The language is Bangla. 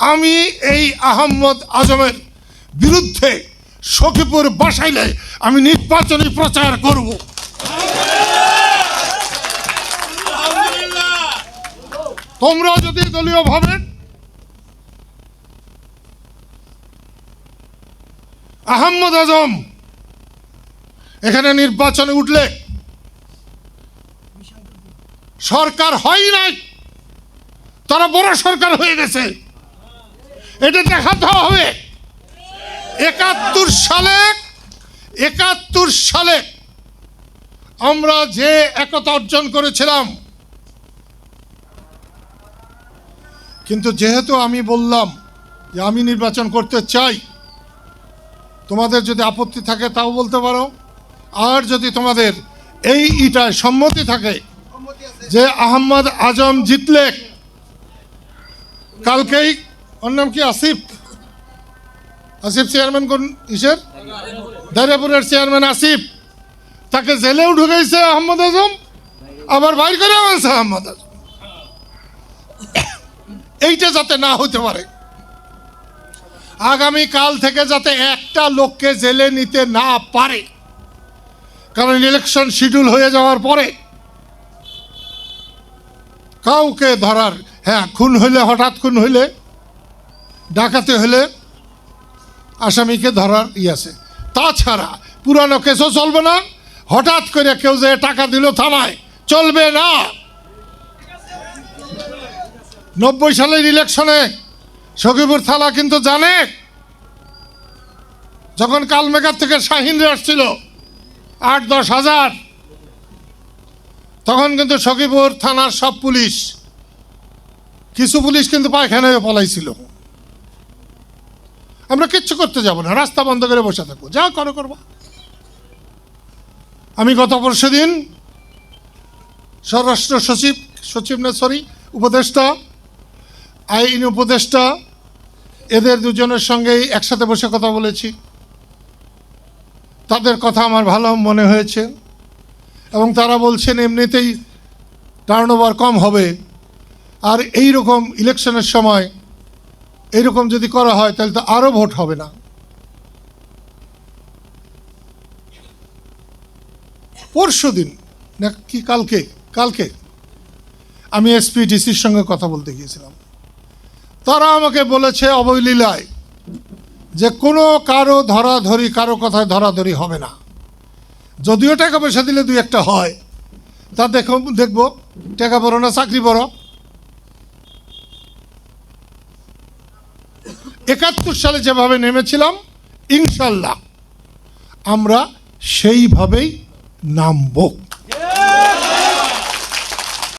আমি এই আহম্মদ আজমের বিরুদ্ধে সখীপুর বাসাইলে আমি নির্বাচনী প্রচার করব। তোমরা যদি দলীয় ভাবে আহম্মদ আজম এখানে নির্বাচনে উঠলে সরকার হয় নাই, তারা বড় সরকার হয়ে গেছে। এটা দেখাতে হবে। একাত্তর সালে একাত্তর সালে আমরা যে একতা অর্জন করেছিলাম। কিন্তু যেহেতু আমি বললাম যে আমি নির্বাচন করতে চাই, তোমাদের যদি আপত্তি থাকে তাও বলতে পারো। আর যদি তোমাদের এই ইটায় সম্মতি থাকে যে আহম্মদ আজম জিতলে, কালকেই ওর নাম কি আসিফ? আসিফ চেয়ারম্যান কোন ইসের? দারিয়াপুরের চেয়ারম্যান আসিফ। তাকে জেলেও ঢুকেছে আহম্মদ আজম, আবার বাইর করে আনছে আহম্মদ আজম। এইটা যাতে না হতে পারে। আগামী কাল থেকে যাতে একটা লোককে জেলে নিতে না পারে, কারণ ইলেকশন শিডিউল হয়ে যাওয়ার পরে কাউকে ধরার হ্যাঁ খুন হইলে, হঠাৎ খুন হইলে ডাকাতে হলে আসামিকে ধরার ই আছে। তাছাড়া পুরানো কেসও চলবে না। হঠাৎ করে কেউ যে টাকা দিল থানায়, চলবে না। নব্বই সালের ইলেকশনে সখীপুর থালা কিন্তু জানে। যখন কালমেঘার থেকে শাহিনরে আসছিল, আট দশ হাজার, তখন কিন্তু সখীপুর থানার সব পুলিশ, কিছু পুলিশ কিন্তু পায়খানায় পলাইছিল। আমরা কিচ্ছু করতে যাব না, রাস্তা বন্ধ করে বসে থাকব। যা করো, করব। আমি গত পরশু দিন স্বরাষ্ট্র সচিব সচিব না সরি উপদেষ্টা, আইন উপদেষ্টা, এদের দুজনের সঙ্গেই একসাথে বসে কথা বলেছি। তাদের কথা আমার ভালো মনে হয়েছে এবং তারা বলছেন এমনিতেই টার্ন কম হবে। আর এই রকম ইলেকশনের সময় এইরকম যদি করা হয়, তাহলে তো আরও ভোট হবে না। পরশু দিন, না কি কালকে কালকে, আমি এসপি ডিসির সঙ্গে কথা বলতে গিয়েছিলাম। তারা আমাকে বলেছে অবলীলায় যে কোনো কারও ধরাধরি, কারও কথায় ধরাধরি হবে না। যদিও টাকা পয়সা দিলে দুই একটা হয়, তা দেখো, দেখব, টাকা বড় না, চাকরি বড় একাত্তর সালে যেভাবে নেমেছিলাম ইনশাল্লাহ আমরা সেইভাবেই নামবো।